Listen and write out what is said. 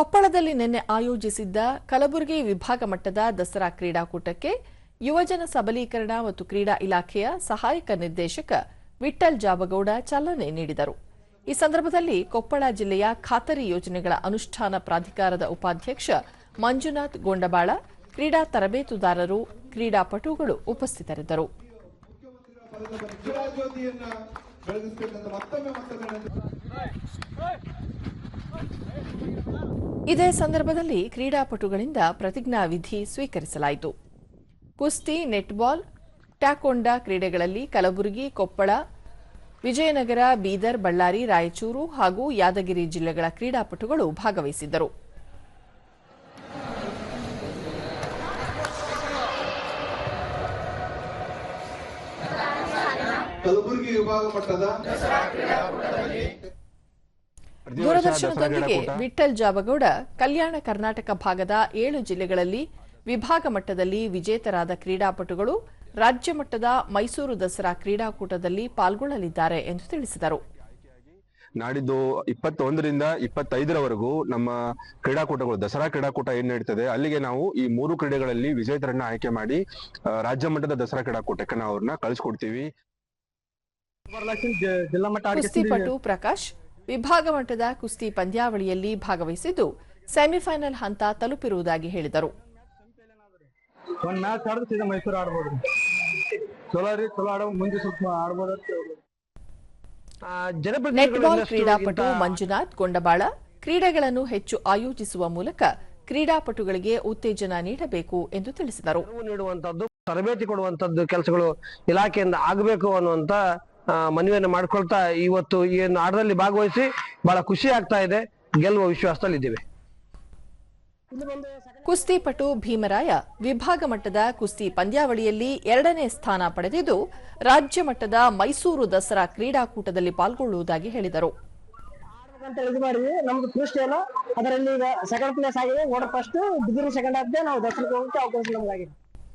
ಕೊಪ್ಪಳದಲ್ಲಿ ನಿನ್ನೆ ಆಯೋಜಿಸಿದ್ದ ಕಲಬುರಗಿ ವಿಭಾಗ ಮಟ್ಟದ ದಸರಾ ಕ್ರೀಡಾಕೂಟಕ್ಕೆ ಯುವಜನ ಸಬಲೀಕರಣ ಮತ್ತು ಕ್ರೀಡಾ ಇಲಾಖೆಯ ಸಹಾಯಕ ನಿರ್ದೇಶಕ ವಿಠಲ್ ಜಾಬಗೌಡ ಚಾಲನೆ ನೀಡಿದರು. ಈ ಸಂದರ್ಭದಲ್ಲಿ ಕೊಪ್ಪಳ ಜಿಲ್ಲೆಯ ಖಾತರಿ ಯೋಜನೆಗಳ ಅನುಷ್ಠಾನ ಪ್ರಾಧಿಕಾರದ ಉಪಾಧ್ಯಕ್ಷ ಮಂಜುನಾಥ್ ಗೊಂಡಬಾಳ, ಕ್ರೀಡಾ ತರಬೇತುದಾರರು, ಕ್ರೀಡಾಪಟುಗಳು ಉಪಸ್ಥಿತರಿದ್ದರು. ಇದೇ ಸಂದರ್ಭದಲ್ಲಿ ಕ್ರೀಡಾಪಟುಗಳಿಂದ ಪ್ರತಿಜ್ಞಾ ವಿಧಿ ಸ್ವೀಕರಿಸಲಾಯಿತು. ಕುಸ್ತಿ ನೆಟ್ಬಾಲ್ ಟ್ಯಾಕೊಂಡಾ ಕ್ರೀಡೆಗಳಲ್ಲಿ ಕಲಬುರಗಿ ಕೊಪ್ಪಳ ವಿಜಯನಗರ ಬೀದರ್ ಬಳ್ಳಾರಿ ರಾಯಚೂರು ಹಾಗೂ ಯಾದಗಿರಿ ಜಿಲ್ಲೆಗಳ ಕ್ರೀಡಾಪಟುಗಳು ಭಾಗವಹಿಸಿದ್ದರು. ಕಲಬುರಗಿ ವಿಭಾಗ ಮಟ್ಟದ ದೂರದರ್ಶನದೊಂದಿಗೆ ವಿಠಲ್ ಜಾವಗೌಡ ಕಲ್ಯಾಣ ಕರ್ನಾಟಕ ಭಾಗದ ಏಳು ಜಿಲ್ಲೆಗಳಲ್ಲಿ ವಿಭಾಗ ಮಟ್ಟದಲ್ಲಿ ವಿಜೇತರಾದ ಕ್ರೀಡಾಪಟುಗಳು ರಾಜ್ಯ ಮಟ್ಟದ ಮೈಸೂರು ದಸರಾ ಕ್ರೀಡಾಕೂಟದಲ್ಲಿ ಪಾಲ್ಗೊಳ್ಳಲಿದ್ದಾರೆ ಎಂದು ತಿಳಿಸಿದರು. ನಾಡಿದ್ದು ಇಪ್ಪತ್ತೊಂದರಿಂದ ಇಪ್ಪತ್ತೈದರವರೆಗೂ ನಮ್ಮ ಕ್ರೀಡಾಕೂಟಗಳು ದಸರಾ ಕ್ರೀಡಾಕೂಟ ಏನ್ ನಡೀತದೆ ಅಲ್ಲಿಗೆ ನಾವು ಈ ಮೂರು ಕ್ರೀಡೆಗಳಲ್ಲಿ ವಿಜೇತರನ್ನ ಆಯ್ಕೆ ಮಾಡಿ ರಾಜ್ಯ ಮಟ್ಟದ ದಸರಾ ಕ್ರೀಡಾಕೂಟಕ್ಕೆ ನಾವು ಅವ್ರನ್ನ ಕಳಿಸ್ಕೊಡ್ತೀವಿ ಜಿಲ್ಲಾ ಮಟ್ಟ ಪ್ರಕಾಶ್ ವಿಭಾಗ ಮಟ್ಟದ ಕುಸ್ತಿ ಪಂದ್ಯಾವಳಿಯಲ್ಲಿ ಭಾಗವಹಿಸಿದ್ದು ಸೆಮಿಫೈನಲ್ ಹಂತ ತಲುಪಿರುವುದಾಗಿ ಹೇಳಿದರು. ಒಂದ್ ಮ್ಯಾಚ್ ಆಡಿದ್ರೆ ಸೀದಾ ಮೈಸೂರು ಆಡ್ಬೋದು. ಚಲೋ ರೀ ಚಲೋ ಆಡೋ ಮುಂದೆ ಸ್ವಲ್ಪ ಆಡ್ಬೋದು ನೆಟ್ಬಾಲ್ ಕ್ರೀಡಾಪಟು ಮಂಜುನಾಥ್ ಗೊಂಡಬಾಳ ಕ್ರೀಡೆಗಳನ್ನು ಹೆಚ್ಚು ಆಯೋಜಿಸುವ ಮೂಲಕ ಕ್ರೀಡಾಪಟುಗಳಿಗೆ ಉತ್ತೇಜನ ನೀಡಬೇಕು ಎಂದು ತಿಳಿಸಿದರು. ನೆರವು ನೀಡುವಂತದ್ದು ತರಬೇತಿ ಕೊಡುವಂತದ್ದು ಕೆಲಸಗಳು ಇಲಾಖೆಯಿಂದ ಆಗಬೇಕು ಅನ್ನುವಂತ ಮನವಿಯನ್ನು ಮಾಡ್ಕೊಳ್ತಾ ಇವತ್ತು ಈ ಒಂದು ಆಟದಲ್ಲಿ ಭಾಗವಹಿಸಿ ಬಹಳ ಖುಷಿ ಆಗ್ತಾ ಇದೆ. ಗೆಲ್ಲುವ ವಿಶ್ವಾಸದಲ್ಲಿದ್ದೇವೆ. ಕುಸ್ತಿಪಟು ಭೀಮರಾಯ ವಿಭಾಗ ಮಟ್ಟದ ಕುಸ್ತಿ ಪಂದ್ಯಾವಳಿಯಲ್ಲಿ ಎರಡನೇ ಸ್ಥಾನ ಪಡೆದಿದ್ದು ರಾಜ್ಯ ಮಟ್ಟದ ಮೈಸೂರು ದಸರಾ ಕ್ರೀಡಾಕೂಟದಲ್ಲಿ ಪಾಲ್ಗೊಳ್ಳುವುದಾಗಿ ಹೇಳಿದರು. ನಮ್ದು ಫಸ್ಟ್ ಏನೋ ಅದರಲ್ಲಿ ಸೆಕೆಂಡ್ ಪ್ಲೇಸ್ ಆಗಿದೆ. ಓಡ ಫಸ್ಟ್ ಬಿದಿರು ಸೆಕೆಂಡ್ ಆಗಿದೆ ನಾವು ದಸರಾಗೆ ಹೋಗಕ್ಕೆ ಅವಕಾಶ ನಮ್ಗಾಗಿದೆ